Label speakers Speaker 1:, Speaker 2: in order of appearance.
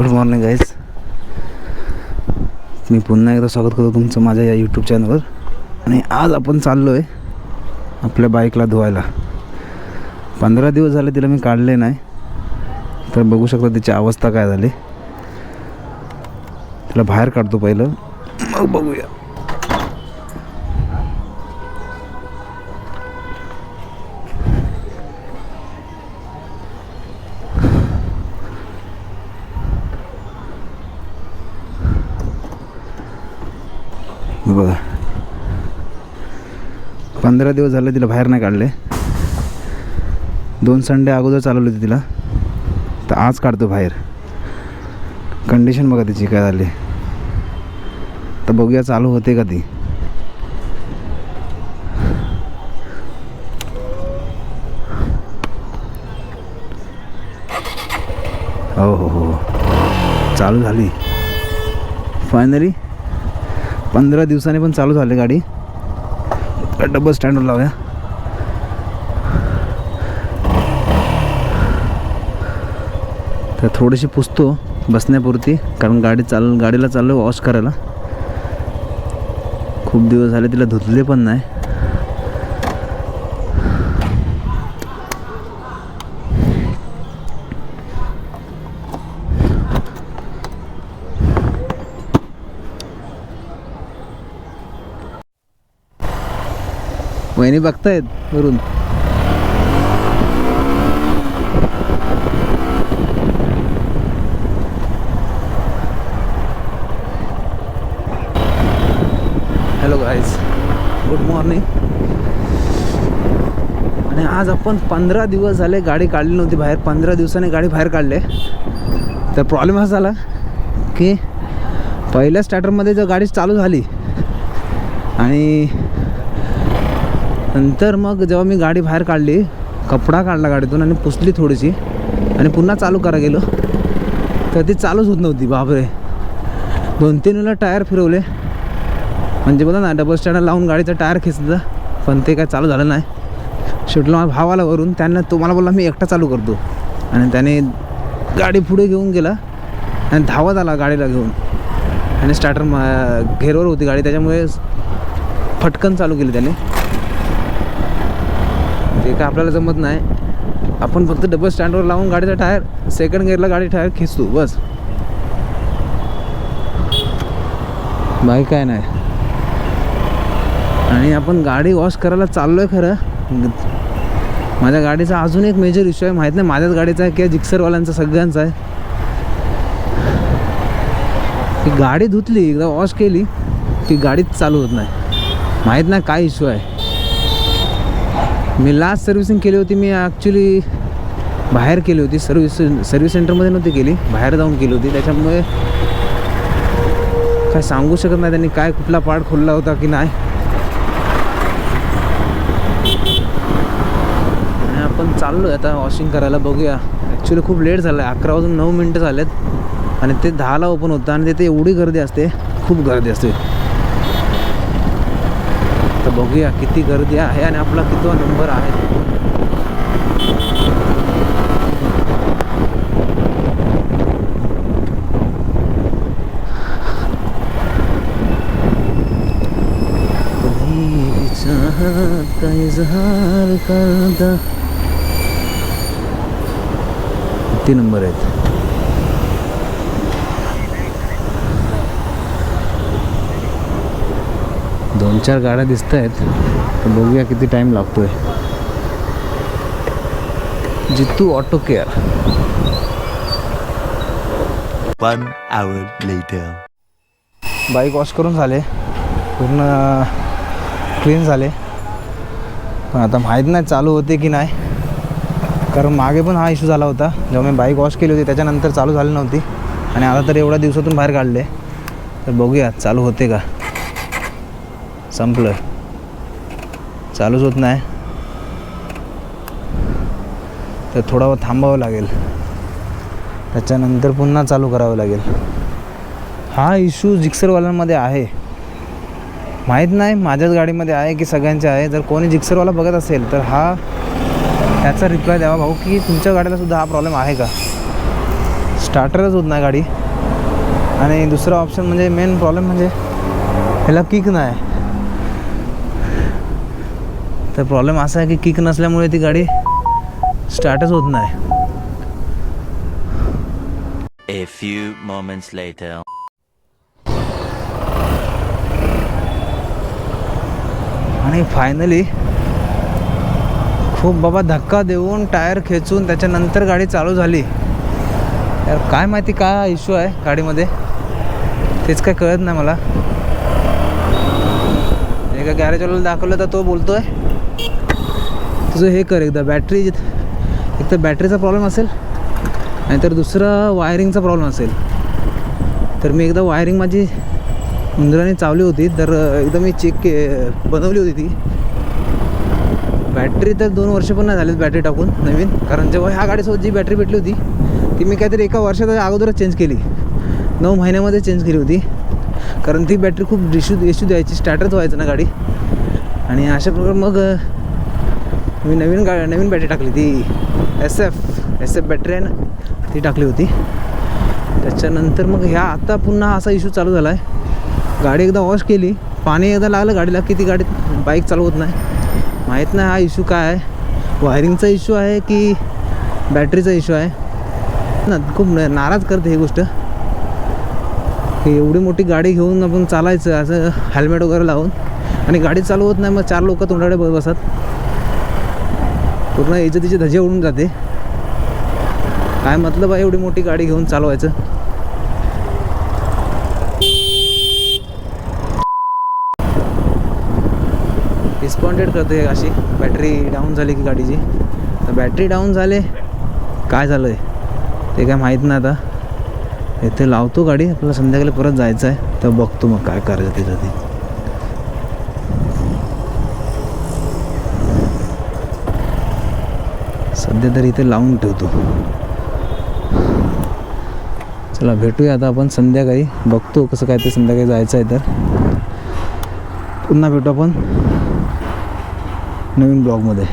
Speaker 1: Good morning guys मी पुन्हा एकदा स्वागत करतो तुमचं माझ्या या यूट्यूब चॅनलवर आणि आज आपण चाललो आहे आपल्या बाईकला धुवायला. पंधरा दिवस झाले तिला मी काढले नाही. तर बघू शकता तिची अवस्था काय झाली. तिला बाहेर काढतो पहिलं. मग बघूया. बघा. पंधरा दिवस झाले तिला बाहेर नाही काढले. दोन संडे अगोदर चालवले होते तिला. तर आज काढतो बाहेर. कंडिशन बघा तिची काय झाली. तर बघूया चालू होते का ती. हो हो हो. चालू झाली. फायनली पंधरा दिवसांनी पण चालू झाली गाडी. डबल स्टँडवर लावूया. तर थोडीशी पुसतो बसण्यापुरती कारण गाडी चाल गाडीला चाललो वॉश करायला. खूप दिवस झाले तिला धुतले पण नाही. वहिनी बघतायत वरून. हॅलो गाईज गुड मॉर्निंग आणि आज आपण पंधरा दिवस झाले गाडी काढली नव्हती बाहेर. पंधरा दिवसाने गाडी बाहेर काढले. तर प्रॉब्लेम असा झाला की पहिल्या स्टार्टरमध्ये जर गाडी चालू झाली आणि नंतर मग जेव्हा मी गाडी बाहेर काढली कपडा काढला गाडीतून आणि पुसली थोडीशी आणि पुन्हा चालू करा गेलो तर ती चालूच होत नव्हती बापरे. दोन तीन वेळेला टायर फिरवले. म्हणजे बोला ना डबल स्टँडला लावून गाडीचं टायर खेचलं पण ते काय चालू झालं नाही. शेवटला माझ्या भावाला वरून त्यांना तो मला बोलला मी एकटा चालू करतो. आणि त्याने गाडी पुढे घेऊन गेला आणि धावत आला गाडीला घेऊन. आणि स्टार्टर घेरवर होती गाडी त्याच्यामुळे फटकन चालू केली त्याने. ते काय आपल्याला जमत नाही. आपण फक्त डबल स्टँडवर लावून गाडीचा टायर सेकंड गिअरला गाडी टायर खेचतो बस. बाकी काय नाही. आणि आपण गाडी वॉश करायला चाललो आहे खरं. माझ्या गाडीचा अजून एक मेजर इश्यू आहे माहीत नाही माझ्याच गाडीचा आहे किंवा जिक्सरवाल्यांचा सगळ्यांचा आहे. ती गाडी धुतली एकदा वॉश केली की गाडीच चालू होत नाही. माहीत नाही काय इश्यू आहे. मी लास्ट सर्व्हिसिंग केली होती मी ॲक्च्युली बाहेर केली होती. सर्व्हिस सर्व्हिस सेंटरमध्ये नव्हती केली. बाहेर जाऊन केली होती. त्याच्यामुळे काय सांगू शकत नाही त्यांनी काय कुठला पार्ट खोलला होता की नाही. आपण चाललो आहे आता वॉशिंग करायला बघूया. ॲक्च्युली खूप लेट झालं आहे अकरा वाजून नऊ मिनटं झालेत. आणि ते दहाला ओपन होतं आणि तिथे एवढी गर्दी असते. खूप गर्दी असते. बघूया किती गर्दी आहे आणि आपला कितवा नंबर आहे. का इजहार किती नंबर आहेत? दोन चार गाड्या दिसत आहेत. तर बघूया किती टाईम लागतोय. Jitu auto care
Speaker 2: One hour later.
Speaker 1: Bike wash करून झाले. पूर्ण क्लीन झाले. पण आता माहीत नाही चालू होते की नाही. कारण मागे पण हा इश्यू झाला होता. जेव्हा मी बाईक वॉश केली होती त्याच्यानंतर चालू झाली नव्हती. आणि आता तर एवढ्या दिवसातून बाहेर काढले. तर बघूया चालू होते का. संपलं. चालूच होत नाही. तर थोडा थांबावं लागेल. त्याच्यानंतर पुन्हा चालू करावं लागेल. हा इश्यू जिक्सरवाल्यांमध्ये आहे. माहीत नाही माझ्याच गाडीमध्ये आहे की सगळ्यांचे आहे. जर कोणी जिक्सरवाला बघत असेल तर हा त्याचा रिप्लाय द्यावा भाऊ की तुमच्या गाडीला सुद्धा हा प्रॉब्लेम आहे का? स्टार्टरच होत नाही गाडी. आणि दुसरा ऑप्शन म्हणजे मेन प्रॉब्लेम म्हणजे ह्याला किक नाही. तर प्रॉब्लेम असा आहे की किक नसल्यामुळे ती गाडी स्टार्टच होत नाही.
Speaker 2: A few moments later.
Speaker 1: आणि फायनली खूप बाबा धक्का देऊन टायर खेचून त्याच्यानंतर गाडी चालू झाली. यार काय माहिती काय इश्यू आहे गाडीमध्ये? तेच काय कळत नाही मला. एका गॅरेजवाल्याला दाखवलं तर तो बोलतोय तुझं हे कर एकदा बॅटरी एक तर बॅटरीचा प्रॉब्लेम असेल नाहीतर दुसरा वायरिंगचा प्रॉब्लेम असेल. तर मी एकदा वायरिंग माझी उंदराने चावली होती तर एकदा मी चेक के बनवली होती ती. बॅटरी तर दोन वर्ष पण नाही झालीत बॅटरी टाकून नवीन कारण जेव्हा ह्या गाडीसोबत जी बॅटरी भेटली होती ती मी काहीतरी एका वर्षाच्या अगोदरच चेंज केली. नऊ महिन्यामध्ये चेंज केली होती. कारण ती बॅटरी खूप इश्यू इश्यू द्यायची स्टार्टच व्हायचं ना गाडी. आणि अशा प्रकारे मग मी नवीन गा नवीन बॅटरी टाकली ती S F S F battery आहे ना ती टाकली होती. त्याच्यानंतर मग ह्या आता पुन्हा असा इश्यू चालू झाला आहे गाडी एकदा वॉश केली पाणी एकदा लागलं गाडीला की ती गाडी बाईक चालू होत नाही. माहीत नाही हा इश्यू काय आहे. वायरिंगचा इश्यू आहे की बॅटरीचा इश्यू आहे? ना खूप नाराज करते ही गोष्ट. की एवढी मोठी गाडी घेऊन आपण चालायचं असं हेल्मेट वगैरे लावून. आणि गाडी चालू होत नाही मग चार लोक तोंडाडे बसतात. बसत पूर्ण इज्जतीची धजे उडून जाते. काय मतलब आहे एवढी मोठी गाडी घेऊन चालवायचं? डिस्पॉन्टेड करते अशी. बॅटरी डाऊन झाली की गाडीची. तर बॅटरी डाऊन झाले. काय झालं आहे ते काय माहीत नाही आता. इथे लावतो गाडी. आपल्याला संध्याकाळी परत जायचं आहे तर बघतो मग काय करायचं तिथं ते. सध्या तरी इथे लावून ठेवतो. चला भेटूया आता आपण संध्याकाळी. बघतो कसं काय ते संध्याकाळी जायचं आहे तर. पुन्हा भेटू आपण नवीन ब्लॉगमध्ये.